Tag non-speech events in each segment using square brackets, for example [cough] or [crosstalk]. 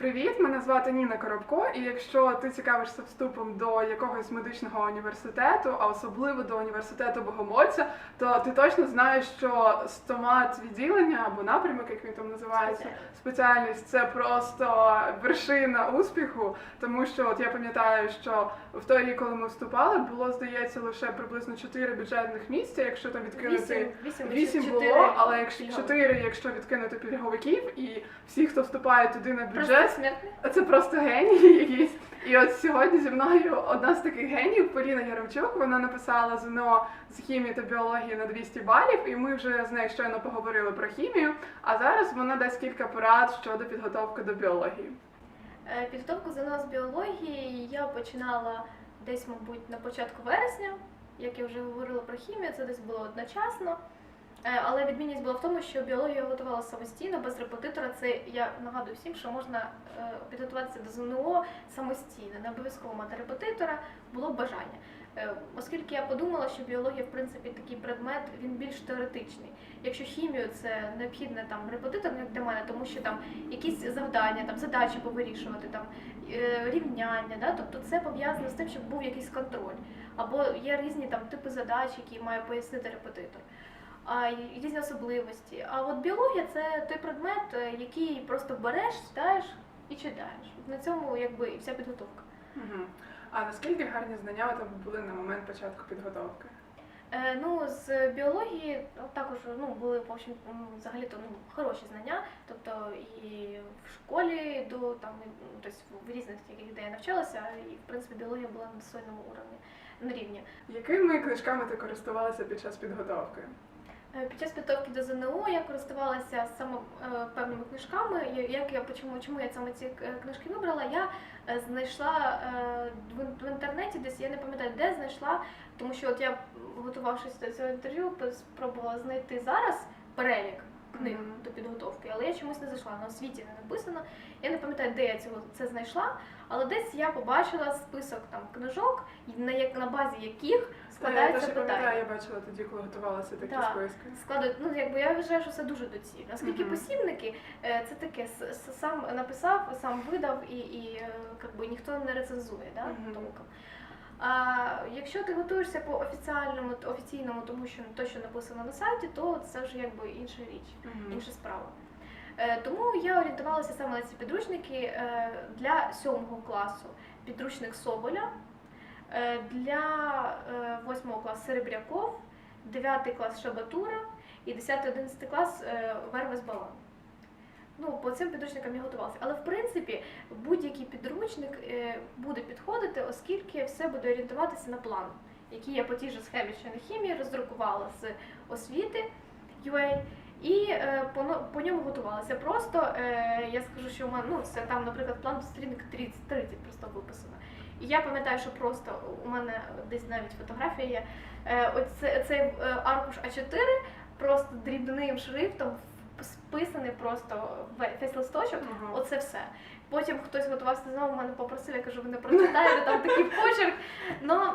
Привіт, мене звати Ніна Коробко, і якщо ти цікавишся вступом до якогось медичного університету, а особливо до університету Богомольця, то ти точно знаєш, що стомат відділення або напрямок, як він там називається, спеціальність це просто вершина успіху. Тому що от я пам'ятаю, що в той рік, коли ми вступали, було здається лише приблизно 4 бюджетних місця, якщо там відкинути. Вісім, було, але якщо чотири, якщо відкинути пільговиків, і всі, хто вступає туди на бюджет, смертний. це просто генії якісь. І от сьогодні зі мною одна з таких геніїв, Поліна Яремчук, вона написала ЗНО з хімії та біології на 200 балів, і ми вже з нею щойно поговорили про хімію. А зараз вона дасть кілька порад щодо підготовки до біології. Е, Підготовку ЗНО з біології я починала десь, мабуть, на початку вересня. Як я вже говорила про хімію, це десь було одночасно. Е, Але відмінність була в тому, що біологію готувала самостійно, без репетитора. Це я нагадую всім, що можна е, підготуватися до ЗНО самостійно, не обов'язково мати репетитора, було б бажання. Е, Оскільки я подумала, що біологія, в принципі, такий предмет, він більш теоретичний. Якщо хімію це необхідне там репетитор, для мене, тому що там якісь завдання, там задачі повирішувати, там рівняння, да? тобто це пов'язано з тим, щоб був якийсь контроль. Або є різні там типи задач, які має пояснити репетитор. А різні особливості. А от біологія це той предмет, е, який просто береш, читаєш і читаєш. На цьому якби і вся підготовка. Угу. А наскільки гарні знання у тебе були на момент початку підготовки? Е, ну, з біології також ну, були в общем, взагалі-то ну, хороші знання. Тобто і в школі до там тобто в різних таких де я навчалася, і в принципі біологія була на достойному уровні на рівні. Якими книжками ти користувалася під час підготовки? Е, Під час підготовки до ЗНО я користувалася саме певними книжками. Як я чому, чому я саме ці е, книжки вибрала? Я е, знайшла в, інтернеті, десь я не пам'ятаю, де знайшла, тому що от я готувавшись до цього інтерв'ю, спробувала знайти зараз перелік книг Мгм. до підготовки, але я чомусь не знайшла. На освіті не написано. Я не пам'ятаю, де я цього це знайшла, але десь я побачила список там книжок, на як на базі яких Та, я пам'ятаю, я бачила тоді, коли готувалася такі Так. списки. складуть. Ну якби я вважаю, що це дуже доцільно. Оскільки Мгм. посібники е, це таке сам написав, сам видав і, і е, якби ніхто не рецензує, да, Мгм. толком. А якщо ти готуєшся по офіціальному офіційному, тому що то, що написано на сайті, то це вже якби інша річ, Мгм. інша справа. Е, Тому я орієнтувалася саме на ці підручники е, для сьомого класу. Підручник Соболя, е, для е, восьмого класу Серебряков, 9 клас Шабатура і 10-11 клас е, Вервес Балан. Ну, по цим підручникам я готувалася. Але в принципі будь-який підручник е, буде підходити, оскільки все буде орієнтуватися на план, який я по тій же схемі, що на хімії роздрукувала з освіти UA. І е, по, по ньому готувалася. Просто е, я скажу, що у мене ну, це там, наприклад, план сторінок 30, 30 просто виписано. І я пам'ятаю, що просто у мене десь навіть фотографія є. Е, оце, цей е, аркуш А4 просто дрібним шрифтом списаний просто ве- весь листочок. Угу. Оце все. Потім хтось готувався знову, мене попросив, я кажу, ви не прочитаєте там такий почерк. Ну м,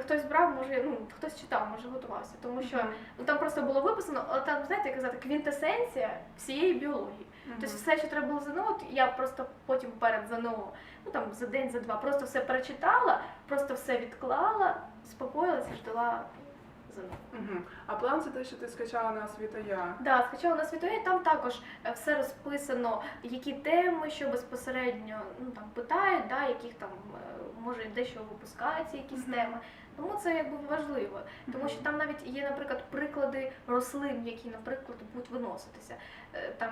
хтось брав, може, ну хтось читав, може готувався, тому що ну там просто було виписано, але там, знаєте, як казати, квінтесенція всієї біології. Тобто все, що треба було ЗНО, от я просто потім перед ЗНО, ну там за день, за два, просто все прочитала, просто все відклала, спокоїлася, ждала ЗНО. Мгм. А план це те, що ти скачала на освіта я. Да, скачала на світові, там також е, все розписано, які теми, що безпосередньо ну, там питають, да, яких там е, може дещо випускаються якісь Мгм. теми. Тому це якби важливо, тому що там навіть є, наприклад, приклади рослин, які, наприклад, будуть виноситися. Е, Там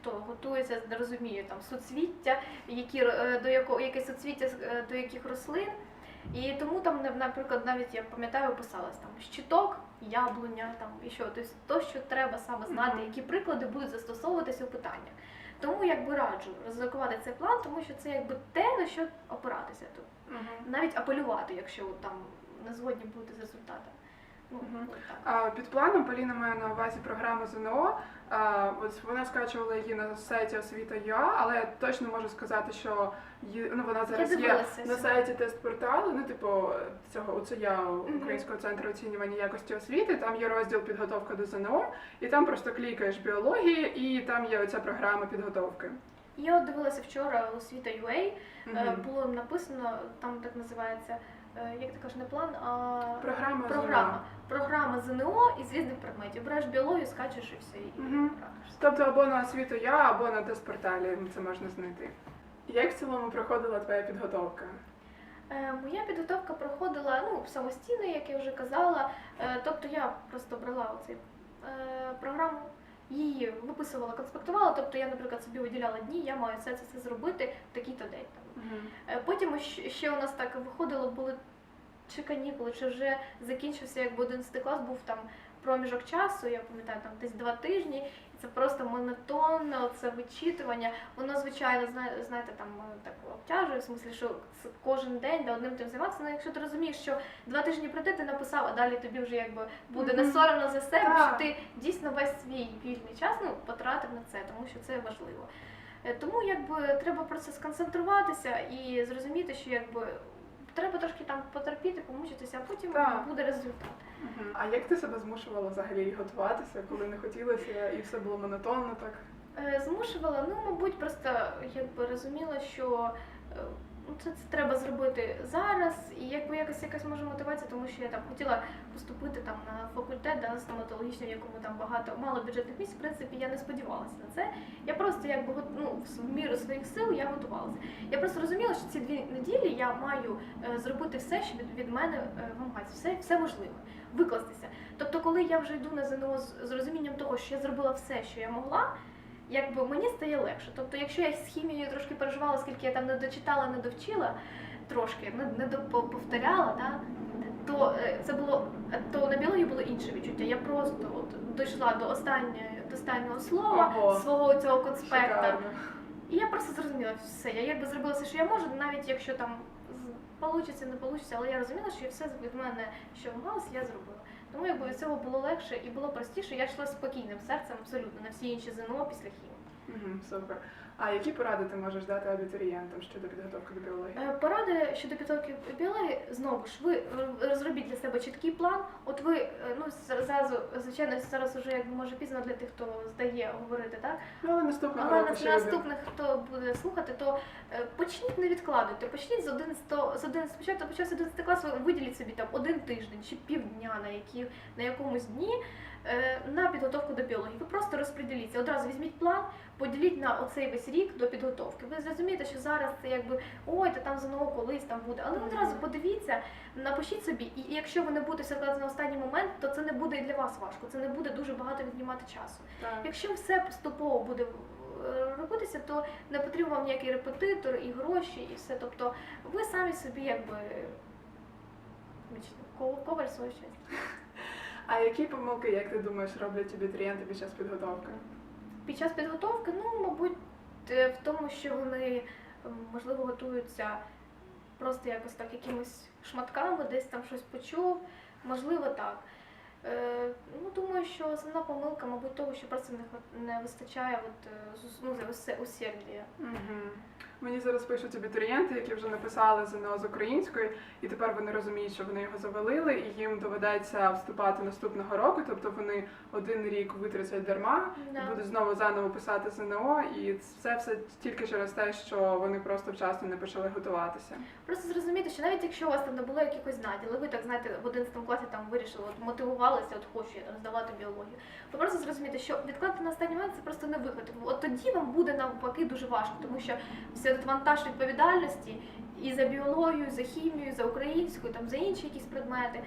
хто готується, розуміє там суцвіття, які до якого яке суцвіття е, до яких рослин. І тому там, наприклад, навіть я пам'ятаю, писалась там щиток, яблуня, там і що, тобто то, що треба саме знати, які приклади будуть застосовуватися у питаннях. Тому якби раджу розрахувати цей план, тому що це якби те, на що опиратися тут. Навіть апелювати, якщо там не згодні бути з результатом. А, Під планом Поліна має на увазі програму ЗНО. А, Ось вона скачувала її на сайті освіта.ua, але я точно можу сказати, що ну, вона зараз є дивилася на сайті тест-порталу, ну, типу, цього УЦЯ, Українського центру оцінювання якості освіти. Там є розділ підготовка до ЗНО, і там просто клікаєш біології, і там є оця програма підготовки. Я от дивилася вчора освіта UA, е, Мгм. було написано, там так називається, е, як ти кажеш, не план, а Програма програма. Програма ЗНО із різних предметів. Береш біологію, скачеш і все. І Мгм. радишся. Тобто або на освіту я, або на тест-порталі це можна знайти. Як в цілому проходила твоя підготовка? Е, Моя підготовка проходила ну, самостійно, як я вже казала. Е, Тобто я просто брала оцей е, програму, її виписувала, конспектувала. Тобто я, наприклад, собі виділяла дні, я маю все це все зробити в такий-то день. Там. Е, Потім ще ще у нас так виходило, були чи канікули, чи вже закінчився якби 11 клас, був там проміжок часу, я пам'ятаю, там десь два тижні, і це просто монотонне, це вичитування. Воно, звичайно, зна- знаєте, там е, так обтяжує, в смислі, що кожен день да, одним тим займатися. Ну, якщо ти розумієш, що два тижні пройде, ти написав, а далі тобі вже якби буде не соромно за себе, Так. що ти дійсно весь свій вільний час ну, потратив на це, тому що це важливо. Е, Тому якби треба про це сконцентруватися і зрозуміти, що якби треба трошки там потерпіти, помучитися, а потім Так. буде результат. Угу. А як ти себе змушувала взагалі готуватися, коли не хотілося і все було монотонно так? Е, Змушувала, ну мабуть, просто якби розуміла, що е, ну, це, це треба зробити зараз, і якби якась якась може мотивація, тому що я там хотіла поступити там на факультет да, стоматологічний, в якому там багато мало бюджетних місць. В принципі, я не сподівалася на це. Я просто якби ну, в міру своїх сил я готувалася. Я просто розуміла, що ці дві неділі я маю е, зробити все, що від, від мене е, вимагається, все, все можливе, викластися. Тобто, коли я вже йду на ЗНО з, з розумінням того, що я зробила все, що я могла якби мені стає легше. Тобто, якщо я з хімією трошки переживала, оскільки я там не дочитала, не довчила трошки, не, не повторяла, да, то е, це було то на біології було інше відчуття. Я просто от дійшла до останньої до останнього слова Ого. свого цього конспекта. Шикарно. І я просто зрозуміла все. Я якби зробила все, що я можу, навіть якщо там получиться, не получиться, але я розуміла, що все від мене, що вимагалося, я зробила. Тому якби від цього було легше і було простіше. Я йшла спокійним серцем абсолютно на всі інші ЗНО після хімії. Угу, Супер. А які поради ти можеш дати абітурієнтам щодо підготовки до біології? Е, Поради щодо підготовки біології, знову ж ви е, розробіть для себе чіткий план. От ви е, ну зразу, звичайно, зараз уже якби може пізно для тих, хто здає говорити, так Ну, але наступного але року на наступних, хто буде слухати, то почніть не відкладуйте. Почніть з 11, з 11 спочатку почався 11 клас, ви виділіть собі там один тиждень чи півдня на які на якомусь дні. На підготовку до біології. Ви просто розподіліться. Одразу візьміть план, поділіть на оцей весь рік до підготовки. Ви зрозумієте, що зараз це якби ой, та там ЗНО колись там буде. Але одразу подивіться, напишіть собі, і якщо ви не будете все вкладати на останній момент, то це не буде і для вас важко. Це не буде дуже багато віднімати часу. Так. Якщо все поступово буде е, робитися, то не потрібен вам ніякий репетитор і гроші, і все. Тобто ви самі собі якби коваль свого щастя. А які помилки, як ти думаєш, роблять абітурієнти під час підготовки? Під час підготовки, ну, мабуть, в тому, що вони можливо готуються просто якось так якимись шматками, десь там щось почув, можливо, так. Е, ну, думаю, що основна помилка, мабуть, того, що просто не, вистачає от, е, ну, усе- усердя. Угу. Мені зараз пишуть абітурієнти, які вже написали ЗНО з української, і тепер вони розуміють, що вони його завалили, і їм доведеться вступати наступного року. Тобто вони один рік витратять дарма, Да. і будуть знову заново писати ЗНО, і це все тільки через те, що вони просто вчасно не почали готуватися. Просто зрозуміти, що навіть якщо у вас там не було якихось знань, але ви так знаєте, в 11 класі там вирішили, от мотивувалися, от хочу я здавати біологію. Ви просто зрозумієте, що відкладати на останній момент це просто не виход. От тоді вам буде навпаки дуже важко, тому що все вантаж відповідальності і за біологію, за хімію, за українську, там за інші якісь предмети,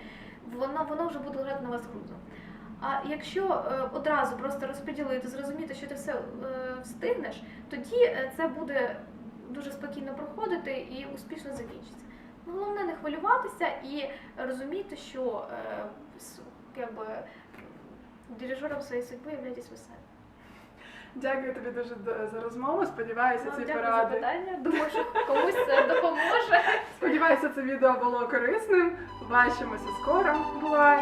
воно, воно вже буде лежати на вас грузом. А якщо е, одразу просто розподілити, зрозуміти, що ти все е, встигнеш, тоді е, це буде дуже спокійно проходити і успішно закінчиться. Ну, Головне не хвилюватися і розуміти, що якби, дирижером своєї судьби являєтесь ви самі. Дякую тобі дуже за розмову. Сподіваюся, ці дякую за поради. питання. Думаю, що [laughs] комусь це допоможе. Сподіваюся, це відео було корисним. Бачимося скоро. Бувай!